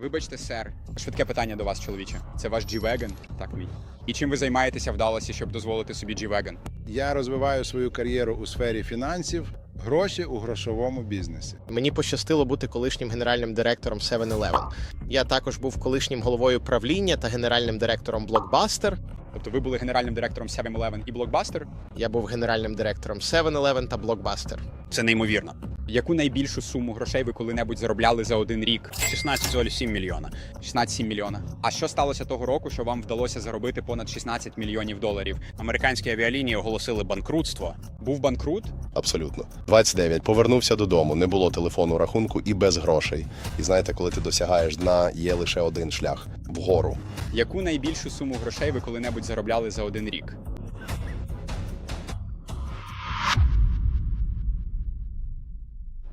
Вибачте, сер. Швидке питання до вас, чоловіче. Це ваш G-Wagon? Так, мій. І чим ви займаєтеся в Далласі, щоб дозволити собі G-Wagon? Я розвиваю свою кар'єру у сфері фінансів, гроші у грошовому бізнесі. Мені пощастило бути колишнім генеральним директором 7-Eleven. Я також був колишнім головою правління та генеральним директором Blockbuster. Тобто ви були генеральним директором 7-Eleven і Blockbuster? Я був генеральним директором 7-Eleven та Blockbuster. Це неймовірно. Яку найбільшу суму грошей ви коли-небудь заробляли за один рік? 16,7 мільйона. 16 мільйона. А що сталося того року, що вам вдалося заробити понад 16 мільйонів доларів? Американські авіалінії оголосили банкрутство. Був банкрут? Абсолютно. 29. Повернувся додому, не було телефону, рахунку і без грошей. І знаєте, коли ти досягаєш дна, є лише один шлях вгору. Яку найбільшу суму грошей ви коли-небудь заробляли за один рік?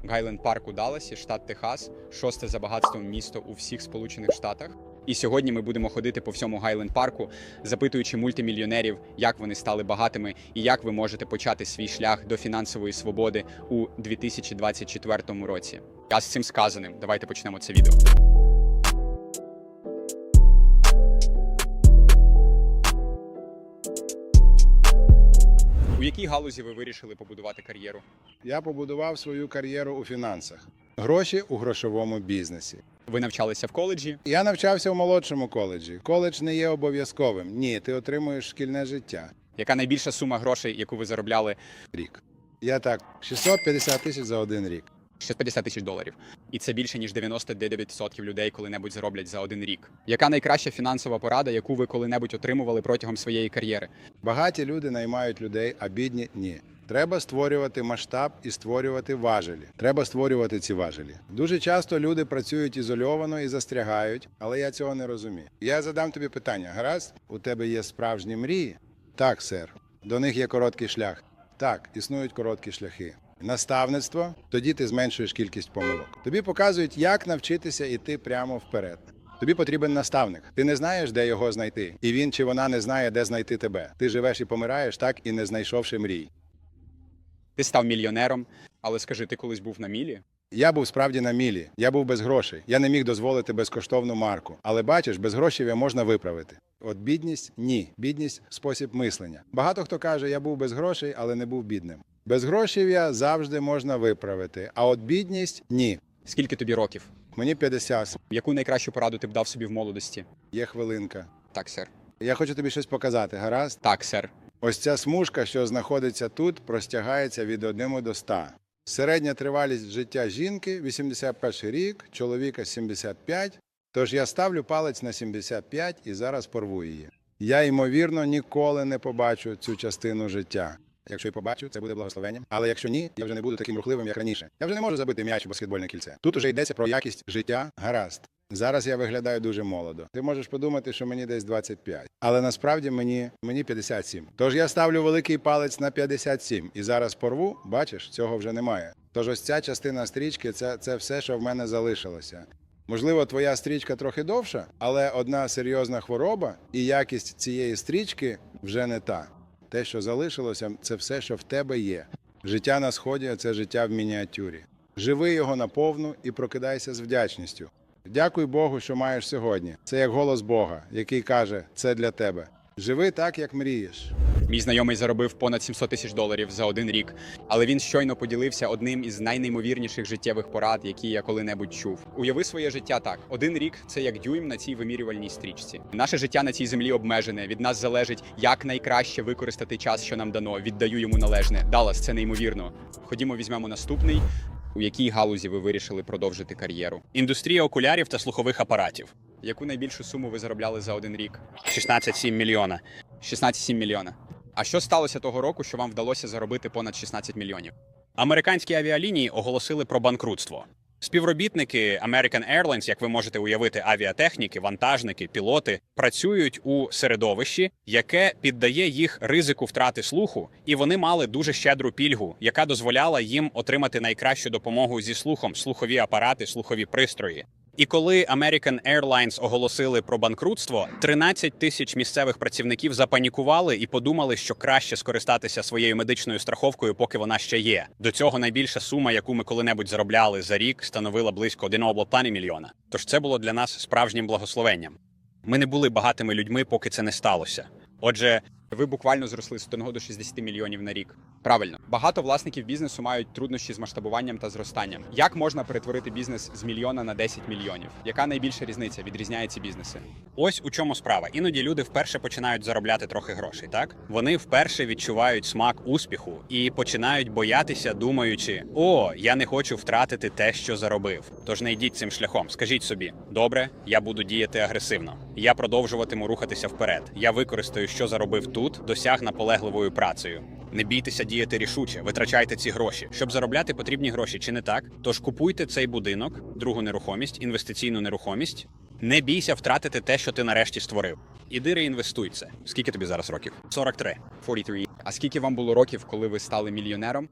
Гайленд Парк у Далласі, штат Техас, шосте за багатством місто у всіх Сполучених Штатах. І сьогодні ми будемо ходити по всьому Гайленд Парку, запитуючи мультимільйонерів, як вони стали багатими і як ви можете почати свій шлях до фінансової свободи у 2024 році. А з цим сказаним, давайте почнемо це відео. Якій галузі ви вирішили побудувати кар'єру? Я побудував свою кар'єру у фінансах, гроші у грошовому бізнесі. Ви навчалися в коледжі? Я навчався в молодшому коледжі. Коледж не є обов'язковим. Ні, ти отримуєш шкільне життя. Яка найбільша сума грошей, яку ви заробляли? Рік. Я так 650 тисяч за один рік. 650 тисяч доларів. І це більше ніж 99% людей коли-небудь зароблять за один рік. Яка найкраща фінансова порада, яку ви коли-небудь отримували протягом своєї кар'єри? Багаті люди наймають людей, а бідні ні. Треба створювати масштаб і створювати важелі. Треба створювати ці важелі. Дуже часто люди працюють ізольовано і застрягають, але я цього не розумію. Я задам тобі питання: гаразд, у тебе є справжні мрії? Так, сер. До них є короткий шлях. Так, існують короткі шляхи. Наставництво, тоді ти зменшуєш кількість помилок. Тобі показують, як навчитися йти прямо вперед. Тобі потрібен наставник. Ти не знаєш, де його знайти, і він чи вона не знає, де знайти тебе. Ти живеш і помираєш, так і не знайшовши мрій. Ти став мільйонером, але скажи, ти колись був на мілі? Я був справді на мілі. Я був без грошей. Я не міг дозволити безкоштовну марку. Але бачиш, без грошей я можна виправити. От бідність ні. Бідність спосіб мислення. Багато хто каже, я був без грошей, але не був бідним. Без грошей я завжди можна виправити. А от бідність ні. Скільки тобі років? Мені 50. Яку найкращу пораду ти б дав собі в молодості? Є хвилинка. Так, сер. Я хочу тобі щось показати, гаразд? Так, сер. Ось ця смужка, що знаходиться тут, простягається від 1 до 100. Середня тривалість життя жінки 81 рік, чоловіка 75. Тож я ставлю палець на 75 і зараз порву її. Я, ймовірно, ніколи не побачу цю частину життя. Якщо й побачу, це буде благословенням. Але якщо ні, я вже не буду таким рухливим, як раніше. Я вже не можу забити м'яч у баскетбольне кільце. Тут уже йдеться про якість життя. Гаразд. Зараз я виглядаю дуже молодо. Ти можеш подумати, що мені десь 25. Але насправді мені, мені 57. Тож я ставлю великий палець на 57. І зараз порву, бачиш, цього вже немає. Тож ось ця частина стрічки це, це все, що в мене залишилося. Можливо, твоя стрічка трохи довша, але одна серйозна хвороба і якість цієї стрічки вже не та. Те, що залишилося, це все, що в тебе є. Життя на сході це життя в мініатюрі. Живи його наповну і прокидайся з вдячністю. Дякуй Богу, що маєш сьогодні. Це як голос Бога, який каже: це для тебе. Живи так, як мрієш. Мій знайомий заробив понад 700 тисяч доларів за один рік, але він щойно поділився одним із найнеймовірніших життєвих порад, які я коли-небудь чув. Уяви своє життя так: один рік це як дюйм на цій вимірювальній стрічці. Наше життя на цій землі обмежене. Від нас залежить, як найкраще використати час, що нам дано. Віддаю йому належне. Даллас, це неймовірно. Ходімо, візьмемо наступний. У якій галузі ви вирішили продовжити кар'єру? Індустрія окулярів та слухових апаратів. Яку найбільшу суму ви заробляли за один рік? 16,7 мільйона. 16,7 мільйона. А що сталося того року, що вам вдалося заробити понад 16 мільйонів? Американські авіалінії оголосили про банкрутство. Співробітники American Airlines, як ви можете уявити, авіатехніки, вантажники, пілоти працюють у середовищі, яке піддає їх ризику втрати слуху, і вони мали дуже щедру пільгу, яка дозволяла їм отримати найкращу допомогу зі слухом, слухові апарати, слухові пристрої. І коли American Airlines оголосили про банкрутство, 13 тисяч місцевих працівників запанікували і подумали, що краще скористатися своєю медичною страховкою, поки вона ще є. До цього найбільша сума, яку ми коли-небудь заробляли за рік, становила близько 1,5 мільйона. Тож це було для нас справжнім благословенням. Ми не були багатими людьми, поки це не сталося. Отже, Ви буквально зросли з 1 до 60 мільйонів на рік. Правильно, багато власників бізнесу мають труднощі з масштабуванням та зростанням. Як можна перетворити бізнес з мільйона на 10 мільйонів? Яка найбільша різниця відрізняє ці бізнеси? Ось у чому справа. Іноді люди вперше починають заробляти трохи грошей, так? Вони вперше відчувають смак успіху і починають боятися, думаючи: о, я не хочу втратити те, що заробив. Тож не йдіть цим шляхом. Скажіть собі, добре, я буду діяти агресивно. Я продовжуватиму рухатися вперед. Я використаю, що заробив тут, досяг наполегливою працею. Не бійтеся діяти рішуче, витрачайте ці гроші. Щоб заробляти потрібні гроші, чи не так? Тож купуйте цей будинок, другу нерухомість, інвестиційну нерухомість. Не бійся втратити те, що ти нарешті створив. Іди реінвестуй це. Скільки тобі зараз років? 43. 43. А скільки вам було років, коли ви стали мільйонером?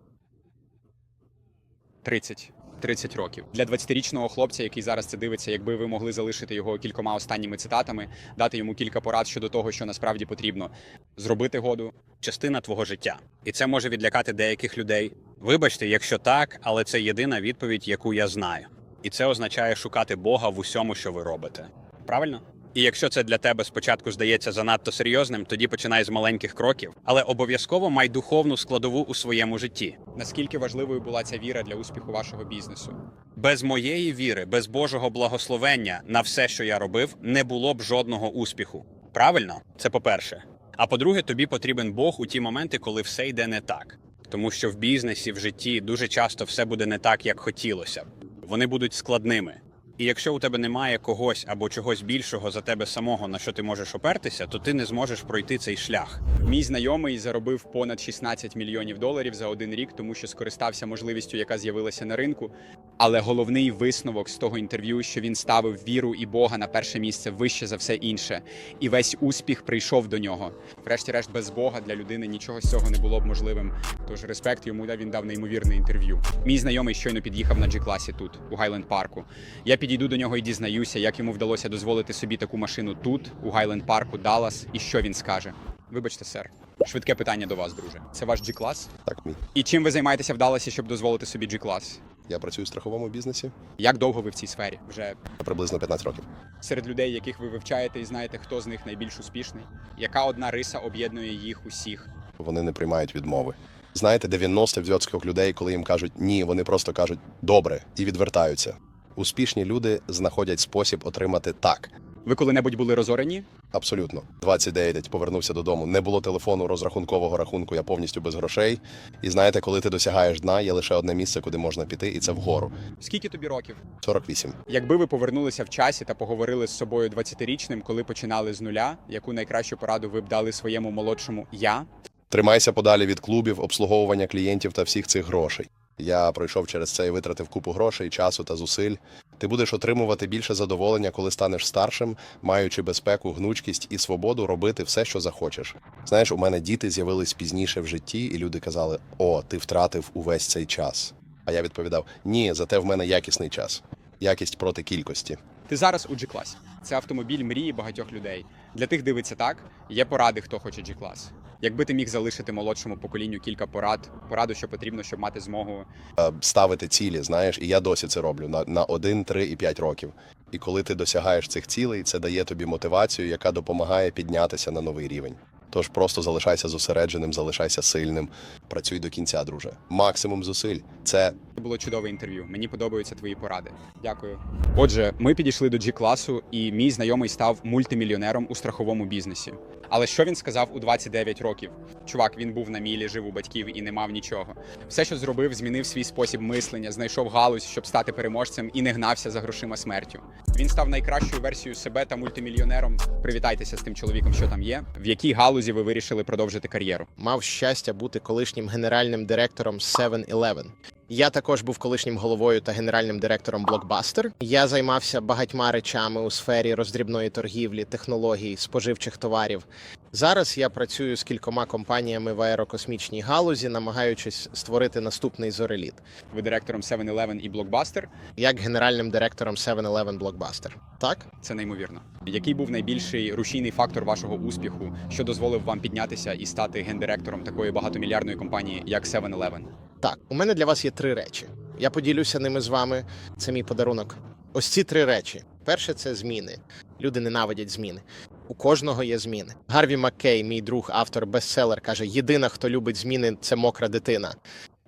30. 30 років для 20-річного хлопця, який зараз це дивиться, якби ви могли залишити його кількома останніми цитатами, дати йому кілька порад щодо того, що насправді потрібно зробити году. Частина твого життя. І це може відлякати деяких людей. Вибачте, якщо так, але це єдина відповідь, яку я знаю. І це означає шукати Бога в усьому, що ви робите. Правильно? І якщо це для тебе спочатку здається занадто серйозним, тоді починай з маленьких кроків, але обов'язково май духовну складову у своєму житті. Наскільки важливою була ця віра для успіху вашого бізнесу? Без моєї віри, без Божого благословення на все, що я робив, не було б жодного успіху. Правильно? Це по-перше. А по-друге, тобі потрібен Бог у ті моменти, коли все йде не так. Тому що в бізнесі, в житті дуже часто все буде не так, як хотілося. Вони будуть складними. І якщо у тебе немає когось або чогось більшого за тебе самого, на що ти можеш опертися, то ти не зможеш пройти цей шлях. Мій знайомий заробив понад 16 мільйонів доларів за один рік, тому що скористався можливістю, яка з'явилася на ринку. Але головний висновок з того інтерв'ю, що він ставив віру і Бога на перше місце вище за все інше, і весь успіх прийшов до нього. Врешті-решт, без Бога для людини нічого з цього не було б можливим. Тож респект йому да він дав неймовірне інтерв'ю. Мій знайомий щойно під'їхав на G-класі тут, у Гайленд парку. Я підійду до нього і дізнаюся, як йому вдалося дозволити собі таку машину тут, у Гайленд парку, Даллас, і що він скаже. Вибачте, сер. Швидке питання до вас, друже. Це ваш G-клас? Так, мій. І чим ви займаєтеся в Далласі, щоб дозволити собі G-клас? Я працюю в страховому бізнесі Як довго ви в цій сфері? Вже приблизно 15 років. серед людей, яких ви вивчаєте і знаєте, хто з них найбільш успішний? Яка одна риса об'єднує їх усіх? Вони не приймають відмови. Знаєте, 90% людей, коли їм кажуть ні, вони просто кажуть добре і відвертаються. Успішні люди знаходять спосіб отримати так. Ви коли-небудь були розорені? Абсолютно. 29 повернувся додому. Не було телефону розрахункового рахунку, я повністю без грошей. І знаєте, коли ти досягаєш дна, є лише одне місце, куди можна піти, і це вгору. Скільки тобі років? 48. Якби ви повернулися в часі та поговорили з собою 20-річним, коли починали з нуля, яку найкращу пораду ви б дали своєму молодшому я? Тримайся подалі від клубів, обслуговування клієнтів та всіх цих грошей. Я пройшов через це і витратив купу грошей, часу та зусиль. Ти будеш отримувати більше задоволення, коли станеш старшим, маючи безпеку, гнучкість і свободу робити все, що захочеш. Знаєш, у мене діти з'явились пізніше в житті, і люди казали: О, ти втратив увесь цей час. А я відповідав: Ні, зате в мене якісний час, якість проти кількості. Ти зараз у G-класі. Це автомобіль мрії багатьох людей. Для тих дивиться так, є поради, хто хоче G-клас. Якби ти міг залишити молодшому поколінню кілька порад, пораду, що потрібно, щоб мати змогу Е, ставити цілі, знаєш, і я досі це роблю на, на 1, 3 і 5 років. І коли ти досягаєш цих цілей, це дає тобі мотивацію, яка допомагає піднятися на новий рівень. Тож просто залишайся зосередженим, залишайся сильним, працюй до кінця, друже. Максимум зусиль це Це було чудове інтерв'ю. Мені подобаються твої поради. Дякую. Отже, ми підійшли до G-класу, і мій знайомий став мультимільйонером у страховому бізнесі. Але що він сказав у 29 років? Чувак, він був на мілі, жив у батьків і не мав нічого. Все, що зробив, змінив свій спосіб мислення, знайшов галузь, щоб стати переможцем, і не гнався за грошима смертю. Він став найкращою версією себе та мультимільйонером. Привітайтеся з тим чоловіком, що там є. В якій галузі ви вирішили продовжити кар'єру? Мав щастя бути колишнім генеральним директором 7-Eleven. Я також був колишнім головою та генеральним директором Blockbuster. Я займався багатьма речами у сфері роздрібної торгівлі, технологій, споживчих товарів. Зараз я працюю з кількома компаніями в аерокосмічній галузі, намагаючись створити наступний зореліт. Ви директором 7-Eleven і Blockbuster. як генеральним директором 7-Eleven Blockbuster. Так? Це неймовірно. Який був найбільший рушійний фактор вашого успіху, що дозволив вам піднятися і стати гендиректором такої багатомільярдної компанії, як 7-Eleven? Так, у мене для вас є три речі. Я поділюся ними з вами. Це мій подарунок. Ось ці три речі. Перше це зміни. Люди ненавидять зміни. У кожного є зміни. Гарві Маккей, мій друг, автор бестселер, каже: єдина, хто любить зміни, це мокра дитина.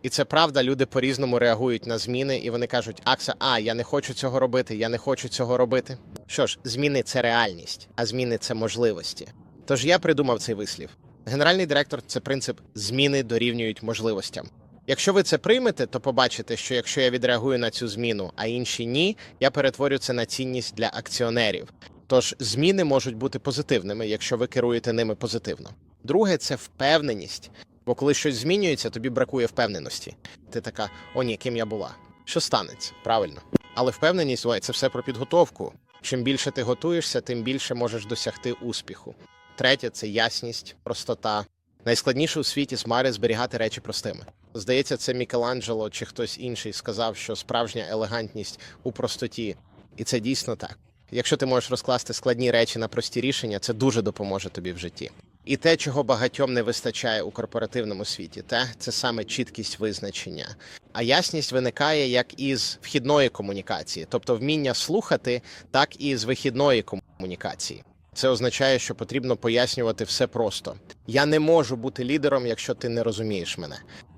І це правда, люди по-різному реагують на зміни, і вони кажуть: Акса, а я не хочу цього робити, я не хочу цього робити. Що ж, зміни це реальність, а зміни це можливості. Тож я придумав цей вислів. Генеральний директор це принцип зміни дорівнюють можливостям. Якщо ви це приймете, то побачите, що якщо я відреагую на цю зміну, а інші ні, я перетворю це на цінність для акціонерів. Тож зміни можуть бути позитивними, якщо ви керуєте ними позитивно. Друге це впевненість. Бо коли щось змінюється, тобі бракує впевненості. Ти така, о ні, ким я була. Що станеться? Правильно. Але впевненість ой, це все про підготовку. Чим більше ти готуєшся, тим більше можеш досягти успіху. Третє це ясність, простота. Найскладніше у світі змари зберігати речі простими. Здається, це Мікеланджело чи хтось інший сказав, що справжня елегантність у простоті, і це дійсно так. Якщо ти можеш розкласти складні речі на прості рішення, це дуже допоможе тобі в житті. І те, чого багатьом не вистачає у корпоративному світі, те це саме чіткість визначення. А ясність виникає як із вхідної комунікації, тобто вміння слухати, так і з вихідної комунікації. Це означає, що потрібно пояснювати все просто. Я не можу бути лідером, якщо ти не розумієш мене.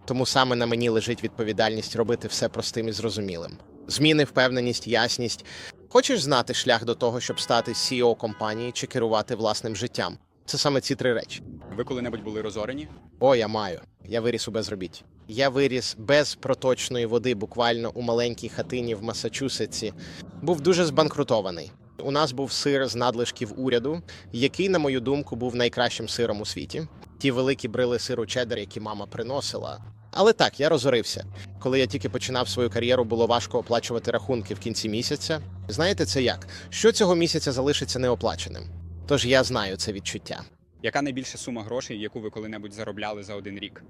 Тому саме на мені лежить відповідальність робити все простим і зрозумілим. Зміни, впевненість, ясність. Хочеш знати шлях до того, щоб стати CEO компанії чи керувати власним життям? Це саме ці три речі. Ви коли-небудь були розорені? О, я маю. Я виріс у безробітті. Я виріс без проточної води, буквально у маленькій хатині в Масачусетсі. Був дуже збанкрутований. У нас був сир з надлишків уряду, який, на мою думку, був найкращим сиром у світі. Ті великі брили сиру чеддер, які мама приносила. Але так, я розорився. Коли я тільки починав свою кар'єру, було важко оплачувати рахунки в кінці місяця. Знаєте це як? Що цього місяця залишиться неоплаченим? Тож я знаю це відчуття. Яка найбільша сума грошей, яку ви коли-небудь заробляли за один рік?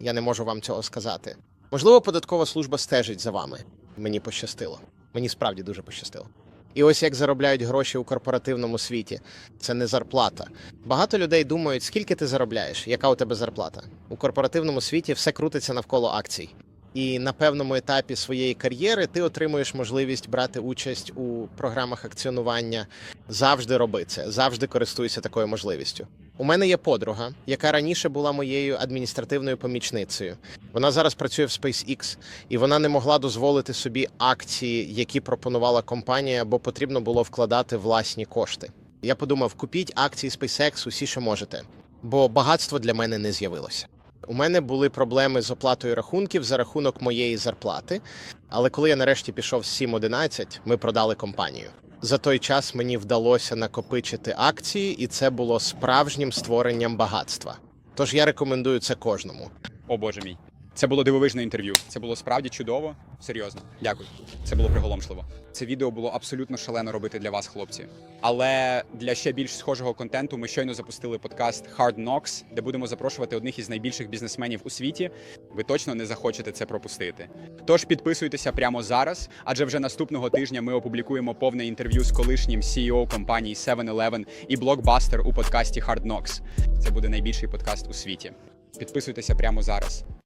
Я не можу вам цього сказати. Можливо, податкова служба стежить за вами. Мені пощастило. Мені справді дуже пощастило. І ось як заробляють гроші у корпоративному світі. Це не зарплата. Багато людей думають, скільки ти заробляєш, яка у тебе зарплата. У корпоративному світі все крутиться навколо акцій. І на певному етапі своєї кар'єри ти отримуєш можливість брати участь у програмах акціонування. Завжди роби це, завжди користуйся такою можливістю. У мене є подруга, яка раніше була моєю адміністративною помічницею. Вона зараз працює в SpaceX, і вона не могла дозволити собі акції, які пропонувала компанія, бо потрібно було вкладати власні кошти. Я подумав: купіть акції SpaceX усі, що можете, бо багатство для мене не з'явилося. У мене були проблеми з оплатою рахунків за рахунок моєї зарплати. Але коли я нарешті пішов з 7.11, ми продали компанію. За той час мені вдалося накопичити акції, і це було справжнім створенням багатства. Тож я рекомендую це кожному. О боже мій. Це було дивовижне інтерв'ю. Це було справді чудово. Серйозно. Дякую. Це було приголомшливо. Це відео було абсолютно шалено робити для вас, хлопці. Але для ще більш схожого контенту ми щойно запустили подкаст Hard Knocks, де будемо запрошувати одних із найбільших бізнесменів у світі. Ви точно не захочете це пропустити. Тож підписуйтеся прямо зараз, адже вже наступного тижня ми опублікуємо повне інтерв'ю з колишнім CEO компанії 7-Eleven і Blockbuster у подкасті Hard Knocks. Це буде найбільший подкаст у світі. Підписуйтеся прямо зараз.